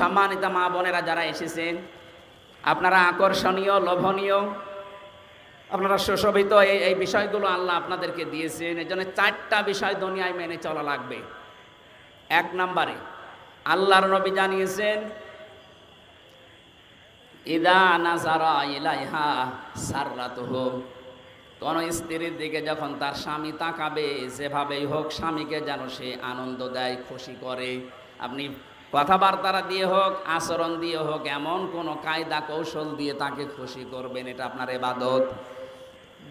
সম্মানিত মা বোনেরা যারা এসেছেন, আপনারা আকর্ষণীয়, লোভনীয়, আপনারা সুশোভিত এই এই বিষয়গুলো আল্লাহ আপনাদেরকে দিয়েছেন। এই জন্য চারটা বিষয় দুনিয়ায় মেনে চলা লাগবে। এক নম্বরে, আল্লাহর নবী জানিয়েছেন, ইদা নাজারা ইলাইহা সাররাতুহু। কোন স্ত্রীর দিকে যখন তার স্বামী তাকাবে, যেভাবেই হোক স্বামীকে যেন সে আনন্দ দেয়, খুশি করে, আপনি কথাবার্তারা দিয়ে হোক, আচরণ দিয়ে হোক, এমন কোনো কায়দা কৌশল দিয়ে তাকে খুশি করবেন, এটা আপনার এবাদত।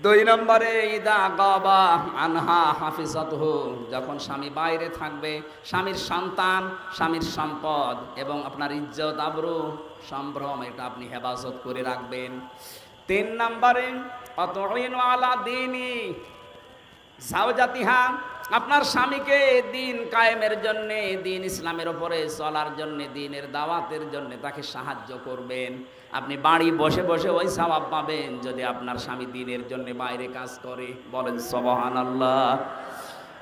দুই নম্বরে, ইদা গাবা আনহা হাফিজতহু, যখন স্বামী বাইরে থাকবে, স্বামীর সন্তান, স্বামীর সম্পদ এবং আপনার ইজ্জত, আবরু, সম্ভ্রম, এটা আপনি হেফাজত করে রাখবেন। তিন নম্বরে অতইন আলা দিনই জাওজাতিহা আপনার স্বামীকে দিন কায়েমের জন্যে, দিন ইসলামের ওপরে চলার জন্যে, দিনের দাওয়াতের জন্যে তাকে সাহায্য করবেন। আপনি বাড়ি বসে বসে ওই সওয়াব পাবেন যদি আপনার স্বামী দিনের জন্য বাইরে কাজ করে। বলেন সবহান আল্লাহ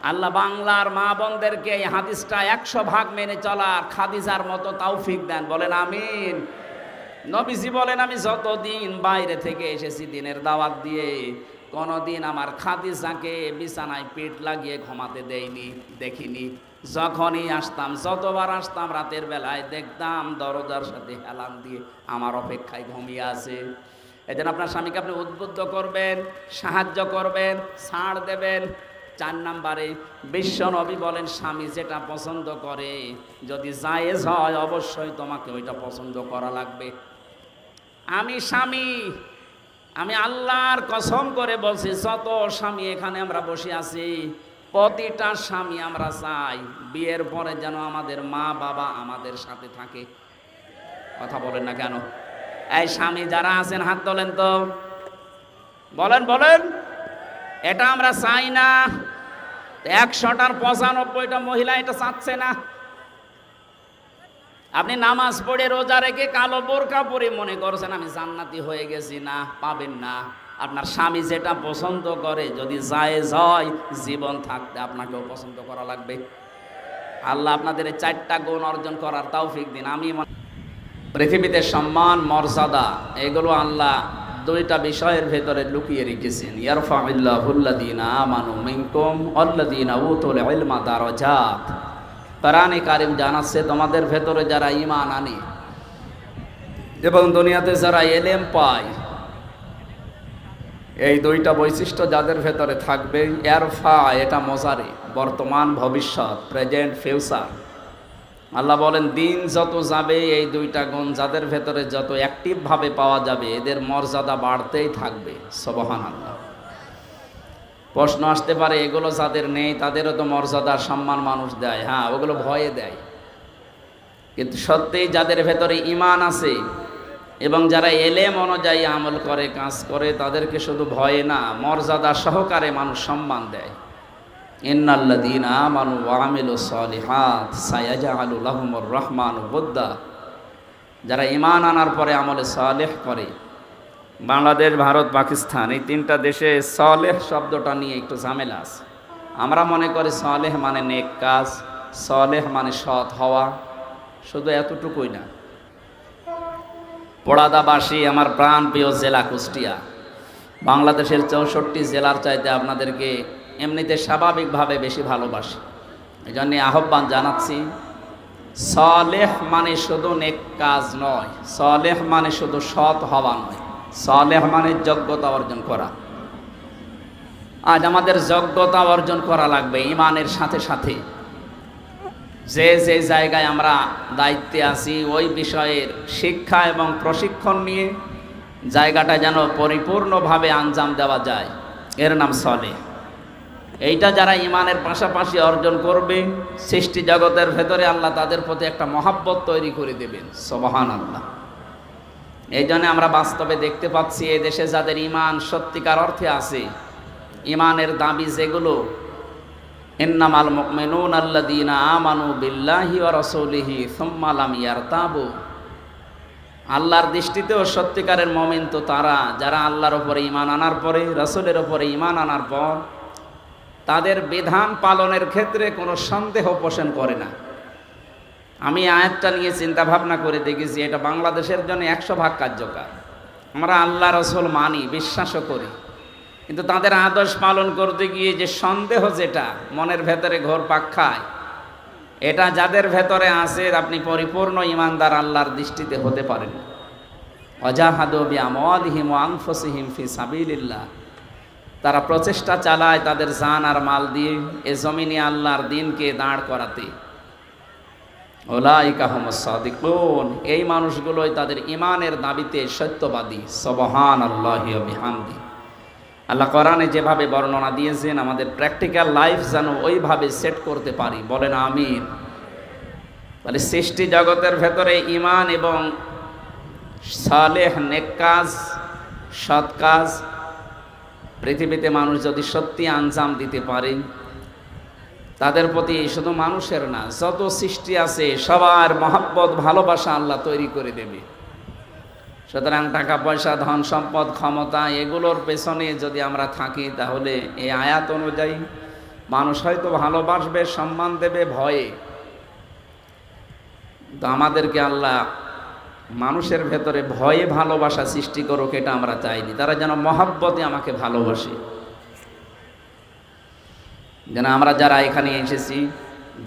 আল্লাহ বাংলার মা বোনদেরকে এই হাদিসটা একশো ভাগ মেনে চলার খাদিজার মতো তৌফিক দেন। বলেন, আমিন। নবীজি বলেন, আমি যতদিন বাইরে থেকে এসেছি দিনের দাওয়াত দিয়ে কোনোদিন আমার খাদিজাকে বিছানায় পেট লাগিয়ে ঘুমাতে দেয়নি, দেখিনি। যখনই আসতাম, যতবার আসতাম, রাতের বেলায় দেখতাম দরজার সাথে হেলান দিয়ে আমার অপেক্ষায় ঘুমিয়ে আছে। জন্য আপনার স্বামীকে আপনি উদ্বুদ্ধ করবেন, সাহায্য করবেন, ছাড় দেবেন। চার নাম্বারে বিশ্ব নবী বলেন, স্বামী যেটা পছন্দ করে, যদি জায়েজ হয়, অবশ্যই তোমাকে ওইটা পছন্দ করা লাগবে। আমি স্বামী আমি আল্লাহর কসম করে বলছি, যত স্বামী এখানে আমরা বসে আছি, প্রতিটা স্বামী আমরা চাই বিয়ের পরে যেন আমাদের মা বাবা আমাদের সাথে থাকে। কথা বলেন না কেন? এই স্বামী যারা আছেন, হাত তোলেন তো। বলেন বলেন। এটা আমরা চাই না। একশোটার পঁচানব্বইটা মহিলা এটা চাচ্ছে না। আপনি নামাজ পড়ে রোজা রেখে কালো বোরকা পরে মনে করছেন আমি জান্নাতি হয়ে গেছি না, পাবেন না। আপনার স্বামী যেটা পছন্দ করে, যদি জায়েজ হয়, জীবন থাকতে আপনাকেও পছন্দ করা লাগবে। আল্লাহ আপনাদের চারটা গুণ অর্জন করার তৌফিক দিন। আমি পৃথিবীতে সম্মান, মর্যাদা, এগুলো আল্লাহ দুইটা বিষয়ের ভেতরে লুকিয়ে রেখেছেন। ইয়ারফাউল্লাহুল্লাদিনা আমানু মিনকুম আল্লাদিনা উতুল ইলমা দারাজাত। কোরআনে কারিম জানাচ্ছে তোমাদের ভেতরে যারা ইমান আনে এবং দুনিয়াতে যারা এলেম পায়, এই দুইটা বৈশিষ্ট্য যাদের ভেতরে থাকবে, এরফা, এটা মজারে, বর্তমান, ভবিষ্যৎ, প্রেজেন্ট, ফিউচার। আল্লাহ বলেন, দিন যত যাবে, এই দুইটা গুণ যাদের ভেতরে যত অ্যাক্টিভভাবে পাওয়া যাবে, এদের মর্যাদা বাড়তেই থাকবে সবহান আল্লাহ প্রশ্ন আসতে পারে, এগুলো যাদের নেই তাদেরও তো মর্যাদা, সম্মান মানুষ দেয়। হ্যাঁ ওগুলো ভয়ে দেয়। কিন্তু সত্যিই যাদের ভেতরে ইমান আছে এবং যারা এলেম অনুযায়ী আমল করে, কাজ করে, তাদেরকে শুধু ভয়ে না, মর্যাদা সহকারে মানুষ সম্মান দেয়। ইন্নাল্লাদিন আমানু ওয়ামিলু সলিহাত সায়াজা লাহুমুর রহমান বুদ্দা। যারা ইমান আনার পরে আমলে সালেহ করে বাংলাদেশ, ভারত, পাকিস্তান, এই তিনটা দেশে সলেহ শব্দটা নিয়ে একটু ঝামেলা আছে। আমরা মনে করি সলেহ মানে নেক কাজ, সলেহ মানে সৎ হওয়া, শুধু এতটুকুই না। পোড়াদাবাসী, আমার প্রাণ প্রিয় জেলা কুষ্টিয়া, বাংলাদেশের চৌষট্টি জেলার চাইতে আপনাদেরকে এমনিতে স্বাভাবিকভাবে বেশি ভালোবাসি। এই জন্যে আহ্বান জানাচ্ছি, সলেহ মানে শুধু নেক কাজ নয়, সলেহ মানে শুধু সৎ হওয়া নয়। সলেহ মানে যোগ্যতা অর্জন করা। আজ আমাদের যোগ্যতা অর্জন করা লাগবে ইমানের সাথে সাথে। যে যে জায়গায় আমরা দায়িত্বে আছি, ওই বিষয়ের শিক্ষা এবং প্রশিক্ষণ নিয়ে জায়গাটা যেন পরিপূর্ণভাবে আঞ্জাম দেওয়া যায়। এর নাম সলে এইটা যারা ইমানের পাশাপাশি অর্জন করবে, সৃষ্টি জগতের ভেতরে আল্লাহ তাদের প্রতি একটা মহাব্বত তৈরি করে দেবেন। সবহান আল্লাহ এই জন্য আমরা বাস্তবে দেখতে পাচ্ছি এই দেশে যাদের ইমান সত্যিকার অর্থে আছে ইমানের দাবি যেগুলো, ইন্নামাল মুমিনুন আল্লাযীনা আমানু বিল্লাহি ওয়া রাসূলিহি সুম্মা লাম ইয়ারতাবু। আল্লাহর দৃষ্টিতেও সত্যিকারের মমিন তো তারা, যারা আল্লাহর ওপরে ইমান আনার পরে, রাসূলের ওপরে ইমান আনার পর, তাদের বিধান পালনের ক্ষেত্রে কোনো সন্দেহ পোষণ করে না। আমি আয়াতটা নিয়ে চিন্তা ভাবনা করে দেখেছি, এটা বাংলাদেশের জন্য একশো ভাগ কার্যকর। আমরা আল্লাহ রসুল মানি, বিশ্বাসও করি। কিন্তু তাদের আদর্শ পালন করতে গিয়ে যে সন্দেহ যেটা, মনের ভেতরে ঘোর পাক খায়, এটা যাদের ভেতরে আছে, আপনি পরিপূর্ণ ইমানদার আল্লাহর দৃষ্টিতে হতে পারেন। অজাহাদবি আমদিহিম আনফসিহিম ফি সাবিলিল্লাহ। তারা প্রচেষ্টা চালায় তাদের জান আর মাল দিয়ে, এ জমিনে আল্লাহর দিনকে দাঁড় করাতে। ওলাইকাহমসাদিকুন এই মানুষগুলোই তাদের ইমানের দাবিতে সত্যবাদী। সবহান আল্লাহ বিহামদি। আল্লাহ কোরআনে যেভাবে বর্ণনা দিয়েছেন, আমাদের প্র্যাকটিক্যাল লাইফ যেন ওইভাবে সেট করতে পারি। বলেন আমিন। তাহলে সৃষ্টি জগতের ভেতরে ইমান এবং সালেহ নেক কাজ, সৎ কাজ, পৃথিবীতে মানুষ যদি সত্যি আঞ্জাম দিতে পারে তাদের প্রতি শুধু মানুষের না, যত সৃষ্টি আছে, সবার মহাব্বত, ভালোবাসা আল্লাহ তৈরি করে দেবে। সুতরাং টাকা, পয়সা, ধন, সম্পদ, ক্ষমতা, এগুলোর পেছনে যদি আমরা থাকি, তাহলে এই আয়াত অনুযায়ী মানুষ হয়তো ভালোবাসবে, সম্মান দেবে, ভয়ে। তো আমাদেরকে আল্লাহ মানুষের ভেতরে ভয়ে ভালোবাসা সৃষ্টি করুক, এটা আমরা চাইনি। তারা যেন মহাব্বতে আমাকে ভালোবাসে। যেন আমরা যারা এখানে এসেছি,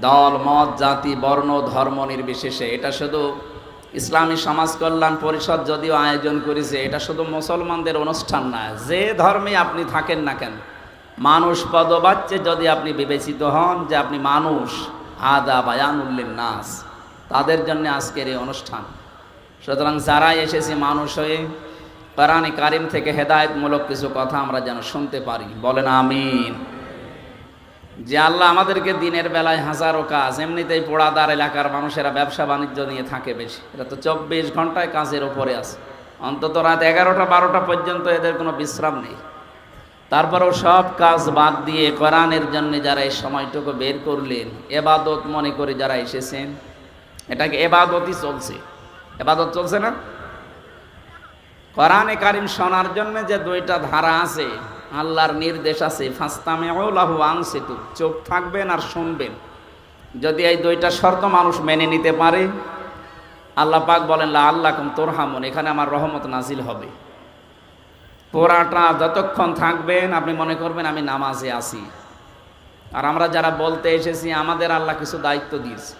দল, মত, জাতি, বর্ণ, ধর্ম নির্বিশেষে, এটা শুধু ইসলামী সমাজ কল্যাণ পরিষদ যদিও আয়োজন করেছে, এটা শুধু মুসলমানদের অনুষ্ঠান না, যে ধর্মে আপনি থাকেন না কেন, মানুষ পদবাচ্যে যদি আপনি বিবেচিত হন যে আপনি মানুষ আদা বায়ানুল্লিন নাস তাদের জন্য আজকের এই অনুষ্ঠান। সুতরাং যারাই এসেছি মানুষ হয়ে, কোরআনে কারিম থেকে হেদায়তমূলক কিছু কথা আমরা যেন শুনতে পারি, বলেন আমিন। যে আল্লাহ আমাদেরকে দিনের বেলায় হাজারো কাজ, এমনিতেই পোড়াদার এলাকার মানুষেরা ব্যবসা বাণিজ্য নিয়ে থাকে বেশি। এটা তো চব্বিশ ঘন্টায় কাজের ওপরে আছে। অন্তত রাত এগারোটা, বারোটা পর্যন্ত এদের কোনো বিশ্রাম নেই। তারপরেও সব কাজ বাদ দিয়ে কোরআনের জন্য যারা এই সময়টুকু বের করলেন, এবাদত মনে করে যারা এসেছেন, এটাকে এবাদতই চলছে। এবাদত চলছে না? কোরআনে কারিম শোনার জন্য যে দুইটা ধারা আছে আল্লাহর নির্দেশ আছে ফাস্তামে লাহু আংসিতু, চোখ থাকবেন আর শুনবেন। যদি এই দুইটা শর্ত মানুষ মেনে নিতে পারে, আল্লাহ পাক বলেন, লা আল্লাহ কম তোর হামন এখানে আমার রহমত নাজিল হবে। পোড়াটা যতক্ষণ থাকবেন, আপনি মনে করবেন আমি নামাজে আসি আর আমরা যারা বলতে এসেছি, আমাদের আল্লাহ কিছু দায়িত্ব দিয়েছে।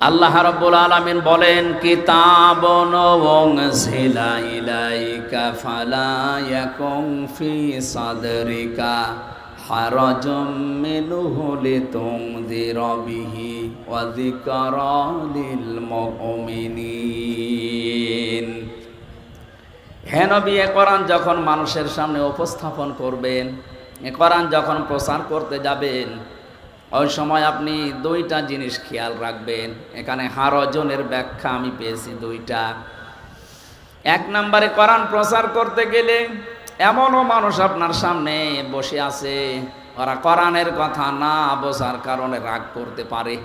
আল্লাহ রাব্বুল আলামিন বলেন, কিতাবন ইলাইকা ফালা ইয়াকুম ফি সাদরিকা হারাজুম মিনহু লিতুনযিরা বিহি ওয়া যিকরা লিল মুমিনিন. হে নবী যখন মানুষের সামনে উপস্থাপন করবেন, এ কোরআন যখন প্রচার করতে যাবেন ওই সময় আপনি দুইটা জিনিস খেয়াল রাখবেন। এখানে হার হারজনের ব্যাখ্যা আমি পেয়েছি দুইটা। এক নম্বরে কোরআন প্রচার করতে গেলে এমনও মানুষ আপনার সামনে বসে আছে, ওরা কোরআনের কথা না বোঝার কারণে রাগ করতে পারে।